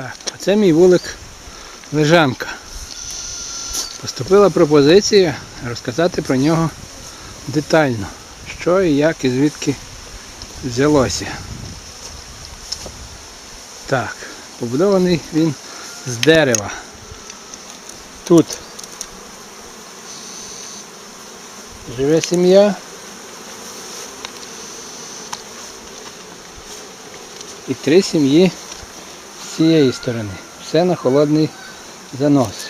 Так, оце мій вулик лежанка. Поступила пропозиція розказати про нього детально, що і як і звідки взялося. Так, побудований він з дерева. Тут живе сім'я. І три сім'ї цієї сторони. Все на холодний занос.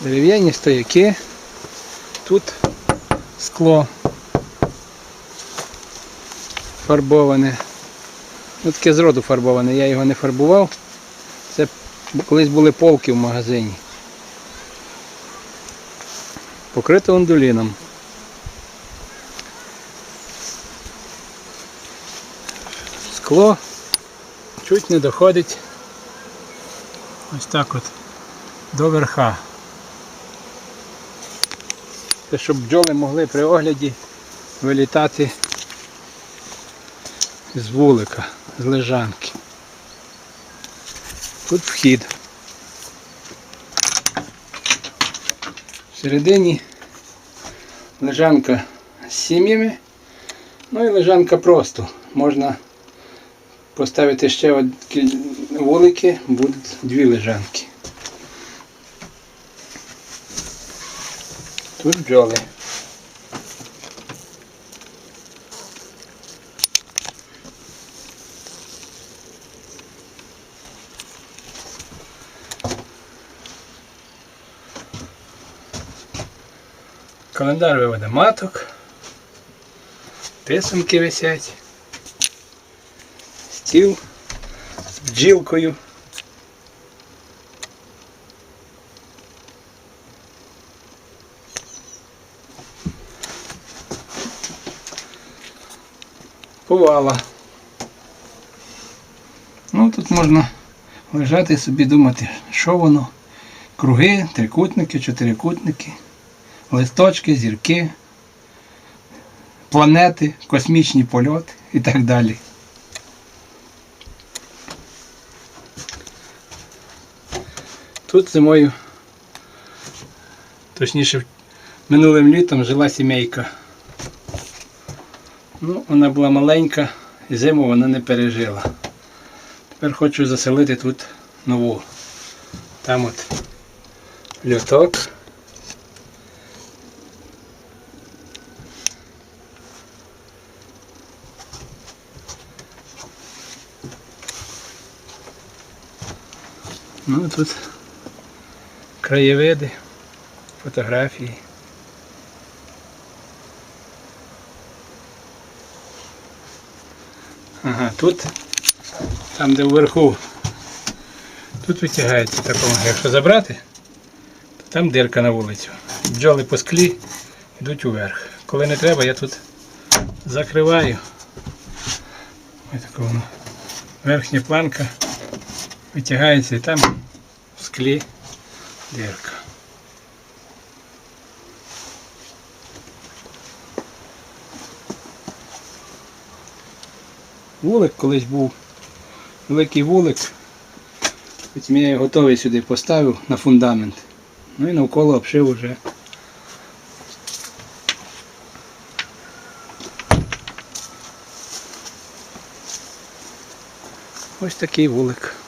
Дерев'яні стояки. Тут скло фарбоване. Ну таке зроду фарбоване, я його не фарбував. Це колись були полки в магазині. Покрито ондуліном. Скло чуть не доходить ось так от до верха. Це щоб бджоли могли при огляді вилітати з вулика, з лежанки. Тут вхід. Всередині лежанка з сім'ями, ну і лежанка просто. Можна поставити ще от вулики, будуть дві лежанки. Тут бджоли. Календар виводе маток. Писанки висять. Стіл з бджілкою. Повала. Ну тут можна лежати і собі думати, що воно. Круги, трикутники, чотирикутники, листочки, зірки, планети, космічні польоти і так далі. Тут зимою, точніше, минулим літом жила сімейка. Ну, вона була маленька, і зиму вона не пережила. Тепер хочу заселити тут нову. Там от льоток. Ну тут краєвиди, фотографії. Ага, тут, там де вверху, тут витягається такого, якщо забрати, то там дирка на вулицю. Бджоли по склі йдуть уверх. Коли не треба, я тут закриваю. Ось така воно. Верхня планка витягається і там в склі дирка. Вулик колись був великий вулик. Потім я його готовий сюди поставив на фундамент. Ну і навколо обшив уже. Ось такий вулик.